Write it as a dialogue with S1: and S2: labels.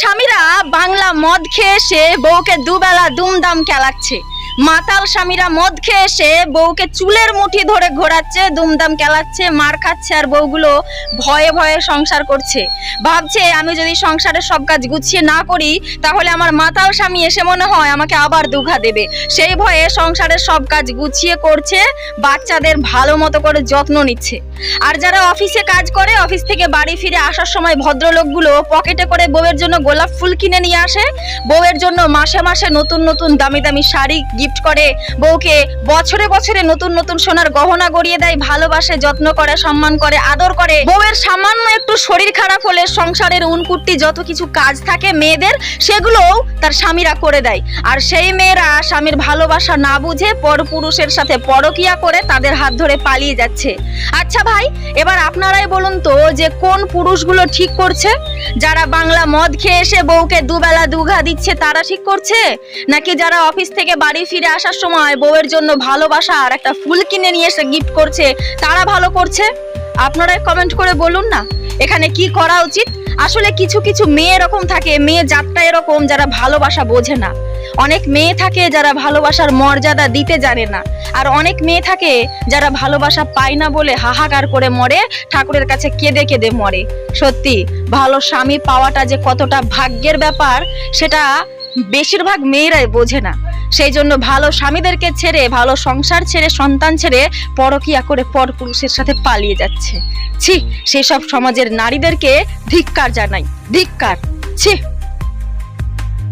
S1: স্বামীরা বাংলা মদ খেয়ে সে বউকে দুবেলা দুমদাম খেলাচ্ছে। মাতাল স্বামীরা মদ খেয়ে এসে বউকে চুলের মুঠি ধরে ঘোরাচ্ছে, দুমদাম খেলাচ্ছে মার খাচ্ছে আর বউগুলো ভয়ে ভয়ে সংসার করছে। ভাবছে, আমি যদি সংসারের সব কাজ গুছিয়ে না করি, তাহলে আমার মাতাল স্বামী এসে মনে হয় আমাকে আবার দুঘা দেবে। সেই ভয়ে সংসারের সব কাজ গুছিয়ে করছে, বাচ্চাদের ভালো মতো করে যত্ন নিচ্ছে। আর যারা অফিসে কাজ করে, অফিস থেকে বাড়ি ফিরে আসার সময় ভদ্রলোকগুলো পকেটে করে বউয়ের জন্য গোলাপ ফুল কিনে নিয়ে আসে। বউয়ের জন্য মাসে মাসে নতুন নতুন দামি দামি শাড়ি গিফট করে। বউকে বছরে বছরে নতুন নতুন সোনার গহনা গড়িয়ে দেয়, ভালোবাসে, যত্ন করে, সম্মান করে, আদর করে। বউয়ের সামান্য একটু শরীর খারাপ হলে সংসারের উনকুট্টি যত কিছু কাজ থাকে মেয়েদের, সেগুলোও তার স্বামীরা করে দেয়। আর সেই মেয়েরা স্বামীর ভালোবাসা না বুঝে পরপুরুষের সাথে পরকিয়া করে তাদের হাত ধরে পালিয়ে যাচ্ছে। আচ্ছা ভাই, এবার আপনারাই বলুন তো যে কোন পুরুষগুলো ঠিক করছে? যারা বাংলা মদ খেয়ে এসে বউকে দুবেলা দুঘা দিচ্ছে, তারা ঠিক করছে? নাকি যারা অফিস থেকে বাড়ি ফিরে আসার সময় বউয়ের জন্য ভালোবাসা আর একটা ফুল কিনে নিয়ে এসে গিফট করছে, তারা ভালো করছে? আপনারাই কমেন্ট করে বলুন না। এখানে কি করা উচিত? আসলে কিছু কিছু মেয়ে এরকম থাকে, মেয়ে জাতটা এরকম যারা ভালোবাসা বোঝে না। অনেক মেয়ে থাকে যারা ভালোবাসার মর্যাদা দিতে জানে না। আর অনেক মেয়ে থাকে যারা ভালোবাসা পায় না বলে হাহাকার করে মরে, ঠাকুরের কাছে কেঁদে কেঁদে মরে। সত্যি, ভালো স্বামী পাওয়াটা যে কতটা ভাগ্যের ব্যাপার, সেটা বেশিরভাগ মেয়েরাই বোঝে না। সেই জন্য ভালো স্বামীদেরকে ছেড়ে, ভালো সংসার ছেড়ে, সন্তান ছেড়ে পরকিয়া করে পর পুরুষের সাথে পালিয়ে যাচ্ছে। ছি, সেসব সমাজের নারীদেরকে ধিক্কার জানাই, ধিক্কার। ছি।